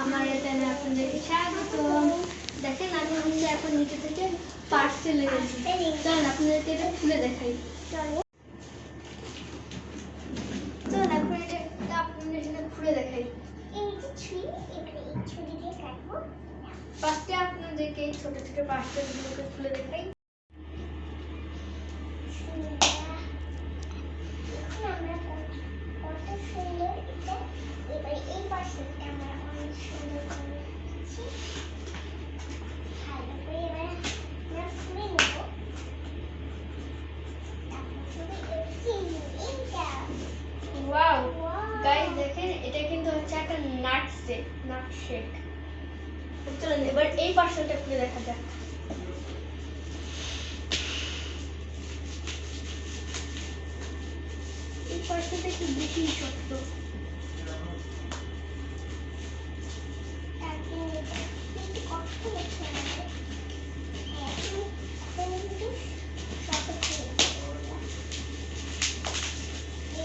আমার এখানে আপনাদেরকে স্বাগত দেখেন আমি হচ্ছে এখন নিচে থেকে পার্সেল এনেছি চলুন আপনাদেরকে এটা খুলে দেখাই। চলো চলুন এখন এটা আপনাদের সাথে খুলে দেখাই। ফার্স্টে আপনাদেরকে এই ছোট ছোট পার্সেলগুলোকে খুলে দেখাই ছুরিটা এখন আমরা কত- কত সুন্দর এটা এবারে এই পার্সেলটা আমরা অনেক সুন্দর করে রাখছি ভালো করে এবারে আমরা খুলে নেব তারপর শুধু এই এইটা ওয়াও Wow! গাইস দেখেন এটা কিন্তু হচ্ছে একটা নাট সেট নাট শেক চলুন এবার এই পার্সেলটা খুলে দেখা যাক। এই পার্সেলটা একটু বেশি শক্ত তারপরে এটা কিন্তু কষ্ট হচ্ছে আমাদের এখন এখন কিন্তু শক্ত করে দেবো।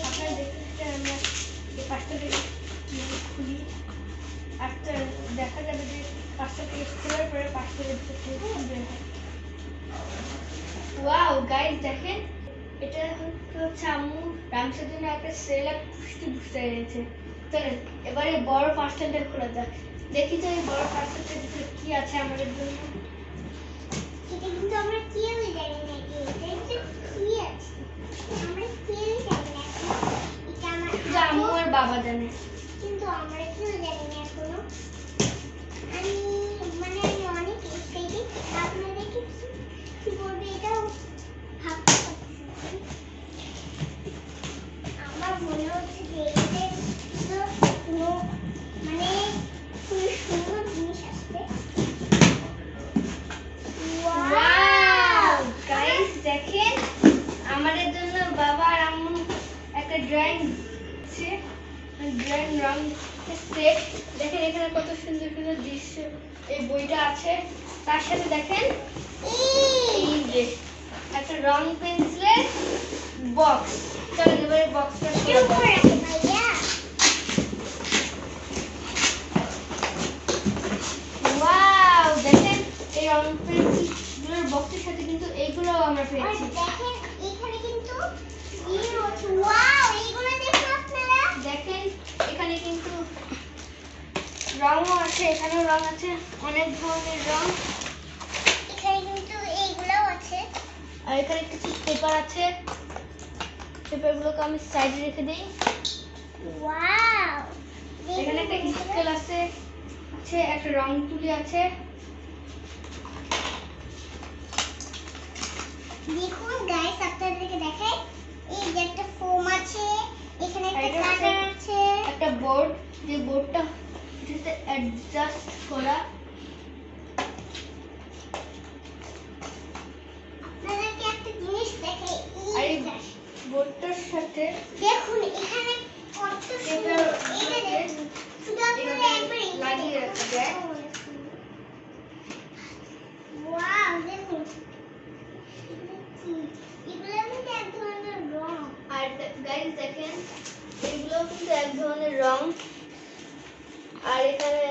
আপনারা দেখতে থাকেন আমরা এই পার্সেলটা খুলি আচ্ছা দেখা যাবে যে পার্সেলটাকে খোলার পরে পার্সেলের ভিতর থেকে কি বের হয় ওয়াও গাইস দেখেন এটা হচ্ছে আম্মু রামসের জন্য একটা সেলাক পুষ্টি বুঝতে এনেছে। চলেন এবারে বড় পার্সেলটা খোলা যাক। দেখি তো এই বড় পার্সেলটার ভিতরে কি আছে আমাদের জন্য। এটা কিন্তু আমরা কেউ জানি না যে এটা কি আছে? আমরা কেউ জানি না। এটা আমার আম্মু আর বাবা জানে। কিন্তু আমরা কেউ জানি একটা ড্রয়িং রং সেট দেখেন এখানে কত সুন্দর সুন্দর দৃশ্য এই বইটা আছে। তার সাথে দেখেন এই যে একটা রং পেন্সিলের বক্স চলেন এবারে বক্সটা ওয়াও দেখেন এই রং পেন্সিলগুলোর বক্সের সাথে কিন্তু এইগুলোও আমরা পেয়েছি। দেখেন এখানে কিন্তু দেখুন এখানে কিন্তু রঙও আছে এখানেও রং আছে অনেক ধরনের রং এখানে কিন্তু এইগুলোও আছে। আর এখানে কিছু পেপার আছে। পেপারগুলোকে আমি সাইডে রেখে দিই। এখানে একটা স্কেল আছে আছে একটা রং তুলি আছে। দেখুন গাইস আপনাদেরকে দেখাই এই যে একটা ফোম আছে এখানে একটা এটা হচ্ছে- কাটার আছে একটা বোর্ড যে বোর্ডটা এটাতে অ্যাডজাস্ট করা। বোর্ডটার সাথে দেখুন এখানে কত সুন্দর এটা দেখুন শুধু আপনারা একবার এটা লাগিয়ে রাখা যায়। ওয়াও দেখুন এগুলো কি? এগুলো কিন্তু এক ধরনের রং আর গাইস দেখেন এগুলো কিন্তু এক ধরনের রং। আর এখানে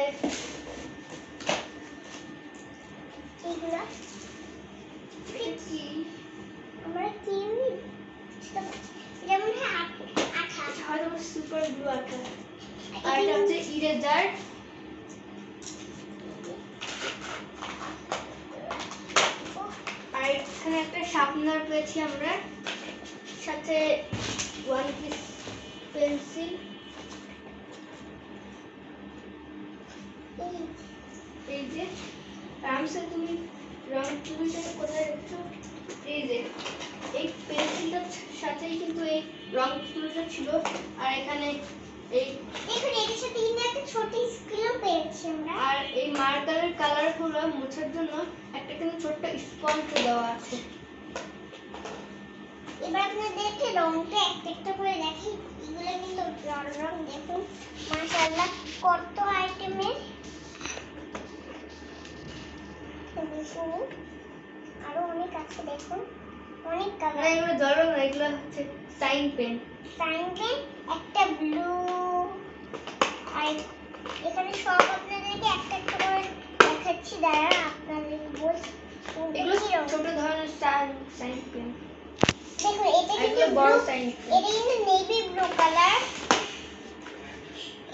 আমরা যেমন হ্যাঁ আঠা এটা সুপার গ্লু আঠা আর এটা হচ্ছে ইরেজার আর এখানে একটা শার্পনার পেয়েছি আমরা। সাথে ওয়ান পিস পেন্সিল। এই যে রামসে তুমি রং তুলিটা কোথায় রেখেছো এই যে এই পেন্সিলটার সাথেই কিন্তু এই রং তুলিটা ছিল। আর এখানে এই দেখুন এটার সাথে কিন্তু একটা ছোট স্কেলও পেয়েছি আমরা। আর এই মার্কারের কালারগুলো মোছার জন্য একটা কিন্তু ছোট্ট স্পঞ্জ দেওয়া আছে। এবার আপনাদেরকে রংটা একটা একটা করে দেখি। এগুলো কিন্তু রং রং দেখুন। মাশাআল্লাহ কত আইটেমের। আরও অনেক আছে দেখুন। অনেক কালার এগুলো জল এগুলো হচ্ছে সাইন পেন। সাইন পেন একটা ব্লু আর এখানে সব আপনাদের আপনাদেরকে একটা একটা করে দেখাচ্ছি। দাঁড়া আপনাদের বল এগুলো ছোট ধরনের সাইন পেন। দেখুন এটা কিন্তু বড় সাইন এটা কিন্তু নেভি ব্লু কালার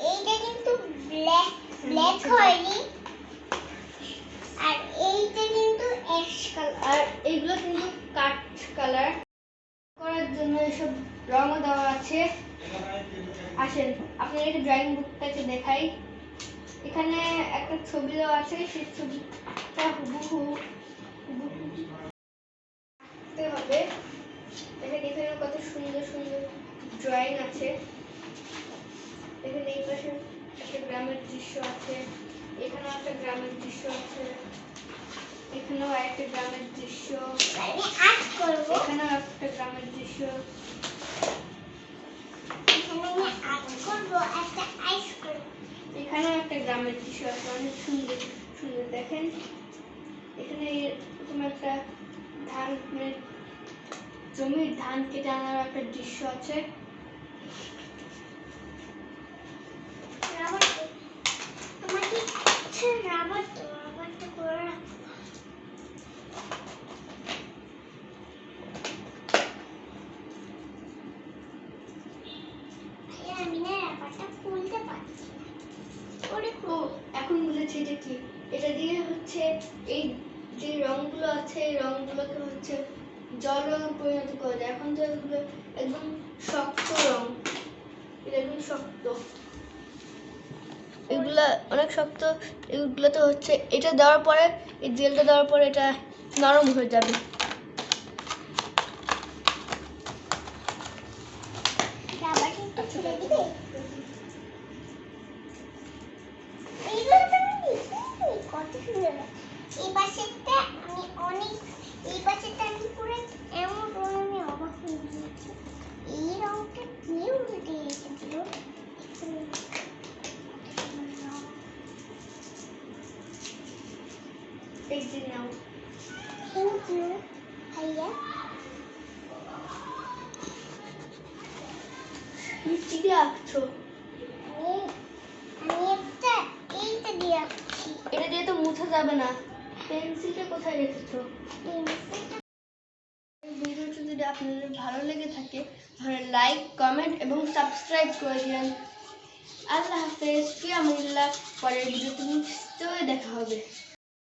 এইটা কিন্তু ব্ল্যাক ব্ল্যাক হয়নি আর এইটা কিন্তু অ্যাশ কালার আর এগুলো কিন্তু কাঠ কালার করার জন্য এসব রঙও দেওয়া আছে। আসেন আপনার একটা ড্রয়িং বুকটাকে দেখাই। এখানে একটা ছবি দেওয়া আছে সেই ছবিটা হুবহু হুবহু আঁকতে হবে দেখেন এখানে কত সুন্দর সুন্দর ড্রয়িং আছে দেখেন এই পাশে একটা গ্রামের দৃশ্য আছে এখানেও একটা গ্রামের দৃশ্য আছে এখানেও একটা গ্রামের দৃশ্য। এখানেও একটা গ্রামের দৃশ্য। এখানেও একটা গ্রামের দৃশ্য আছে অনেক সুন্দর সুন্দর। দেখেন এখানে এরকম একটা ধান মানে জমির ধান কেটে আনার একটা দৃশ্য আছে। রাবার তো আমাকে আচ্ছা রাবার তো রাবারটা করে রাখো ভাইয়া, আমি না রাবারটা খুলতে পারছি না ওরে ও এটা কি? এটা দিয়ে হচ্ছে এই যে রঙগুলো আছে, এই রঙগুলোকে হচ্ছে জল রঙে পরিণত করা যায়। এখন তো এগুলো একদম শক্ত রং। এটা একদম শক্ত। এগুলা অনেক শক্ত। এগুলো তো হচ্ছে এটা দেওয়ার পরে, এই জেলটা দেওয়ার পরে এটা নরম হয়ে যাবে রাবারটা একটু ছেড়ে দিবে এইগুলো তো আমি লিখিনি, কত সুন্দর এই পাশেরটা আমি অনেক এই পাশেরটা আমি পুরো এমন রং আমি অবাক হয়ে গিয়েছি। এই রংটা কে উল্টে এসেছিল থ্যাংক ইউ ভাইয়া। তুমি দিয়ে আঁকছো? আমি আমি একটা এইটা দিয়ে আঁকছি। এটা দিয়ে তো মুছা যাবে না। পেন্সিলটা কোথায় রেখেছো? পেন্সিলটা ভিডিওটি যদি আপনাদের ভালো লেগে থাকে, তাহলে লাইক কমেন্ট এবং সাবস্ক্রাইব করে দিন। আল্লাহ হাফেজ, ফিয়ামুল্লাহ। পরের ভিডিওতে নিশ্চয়ই দেখা হবে।